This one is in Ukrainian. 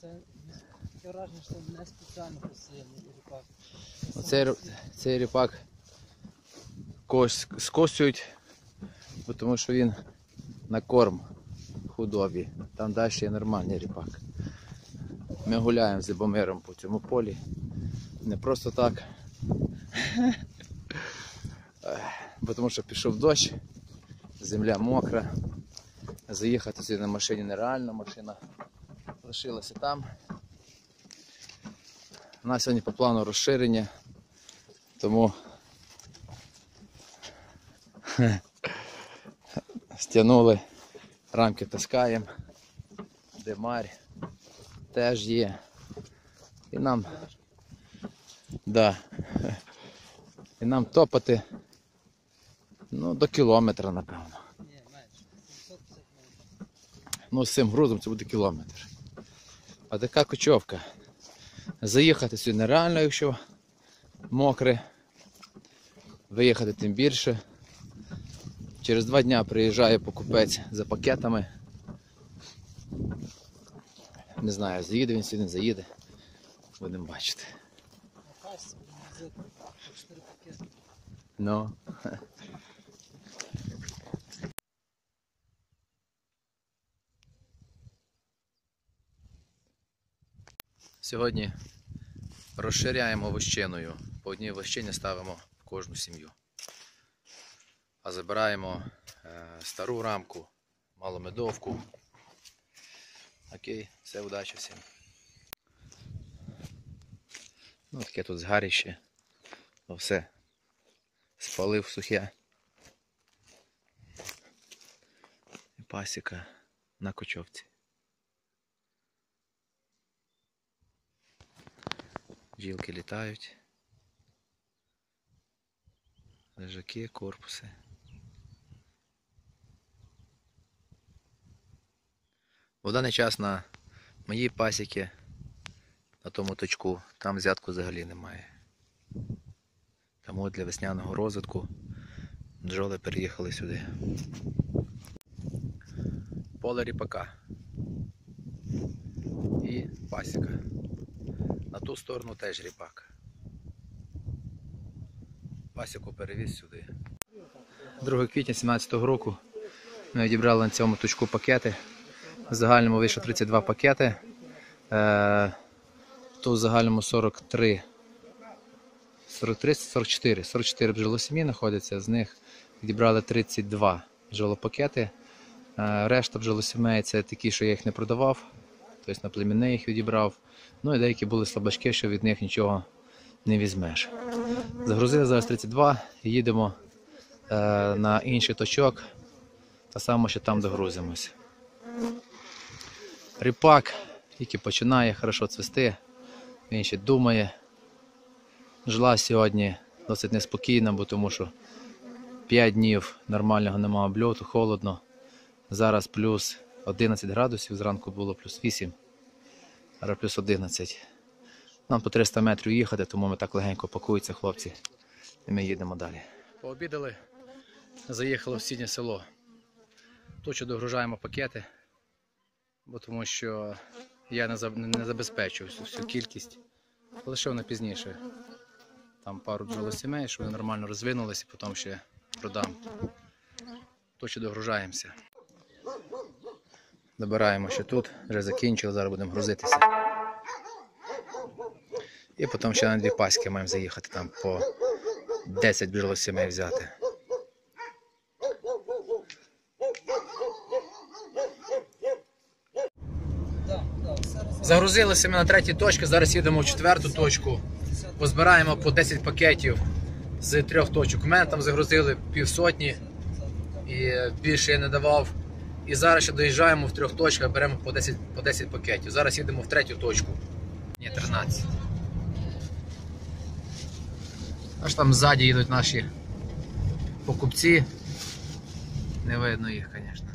Це враження, що не спеціально посіяний ріпак. Оцей, цей ріпак кось, скосюють, бо тому що він на корм худобі. Там далі є нормальний ріпак. Ми гуляємо з Любомиром по цьому полі. Не просто так. Бо тому що пішов дощ, земля мокра. Заїхати сюди на машині нереально, машина лишилася там. У нас сьогодні по плану розширення, тому стягнули, рамки таскаємо, демарь теж є. І нам, да, і нам топати ну, до кілометра, напевно. Ні, менше. 750 метрів. Ну, з цим грузом це буде кілометр. А така кочовка. Заїхати сюди нереально, якщо мокре. Виїхати тим більше. Через два дня приїжджає покупець за пакетами. Не знаю, заїде він сюди, не заїде. Будемо бачити. На касі, магазин, по 4 пакети. Ну. Сьогодні розширяємо вощиною. По одній вощині ставимо в кожну сім'ю. А забираємо е, стару рамку, маломедовку. Окей, все, удачі всім. Ну, таке тут згаріще. Ну, все, спалив сухе. І пасіка на кочовці. Бджілки літають. Лежаки, корпуси. В даний час на моїй пасіки, на тому точку, там взятку взагалі немає. Тому для весняного розвитку бджоли переїхали сюди. Поле ріпака. І пасіка. На ту сторону теж ріпак. Пасіку перевіз сюди. 2 квітня 2017 року ми відібрали на цьому точку пакети. В загальному вийшло 32 пакети. Е, то в загальному 43 43, 44. 44 бджолосім'ї знаходяться, з них відібрали 32 бджолопакети. Е, Решта бджолосімей це такі, що я їх не продавав, тобто на племінне їх відібрав. Ну і деякі були слабачки, що від них нічого не візьмеш. Загрузили зараз 32 і їдемо е, на інший точок, та саме, що там догрузимось. Ріпак, який починає хорошо цвісти, він ще думає. Жила сьогодні досить неспокійна, бо тому що 5 днів нормального немає обльоту, холодно. Зараз плюс 11 градусів, зранку було плюс 8, зараз плюс 11. Нам по 300 метрів їхати, тому ми так легенько пакуються хлопці. І ми їдемо далі. Пообідали, заїхали в сінє село. Тут ще догружаємо пакети, бо тому що я не, за- не забезпечую всю, кількість. Лишив на пізніше. Там пару бджолосімей, щоб вони нормально розвинулися, потім ще продам. То догружаємося. Добираємо ще тут, вже закінчили, зараз будемо грузитися. І потім ще на дві паськи маємо заїхати, там по 10 бджолосімей взяти. Да, да, все розумію. Загрузилися ми на третій точці, зараз їдемо в четверту точку. Позбираємо по 10 пакетів з трьох точок. У мене там загрузили півсотні і більше я не давав. І зараз ще доїжджаємо в трьох точках, беремо по 10, по 10 пакетів. Зараз їдемо в третю точку. Ні, 13. Аж там ззаді їдуть наші покупці. Не видно їх, звісно.